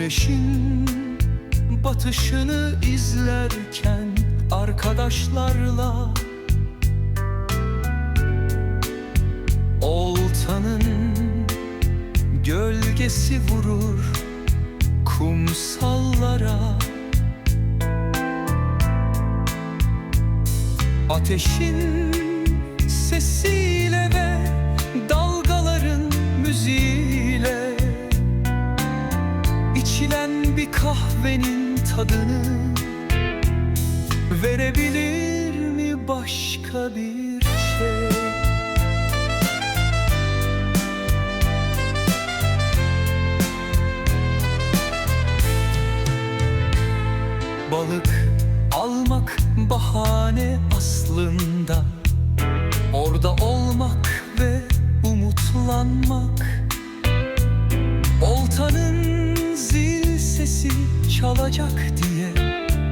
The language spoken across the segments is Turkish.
Güneşin batışını izlerken arkadaşlarla Oltanın gölgesi vurur kumsallara. Ateşin İçilen bir kahvenin tadını Verebilir mi başka bir şey? Balık almak bahane aslında Orada olmak çalacak diye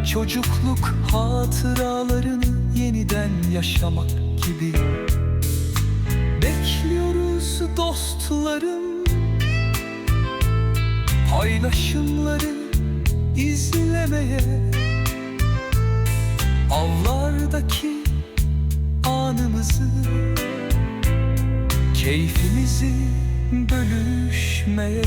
Çocukluk hatıralarını yeniden yaşamak gibi. Bekliyoruz dostlarım Paylaşımları izlemeye. Avlardaki anımızı Keyfimizi bölüşmeye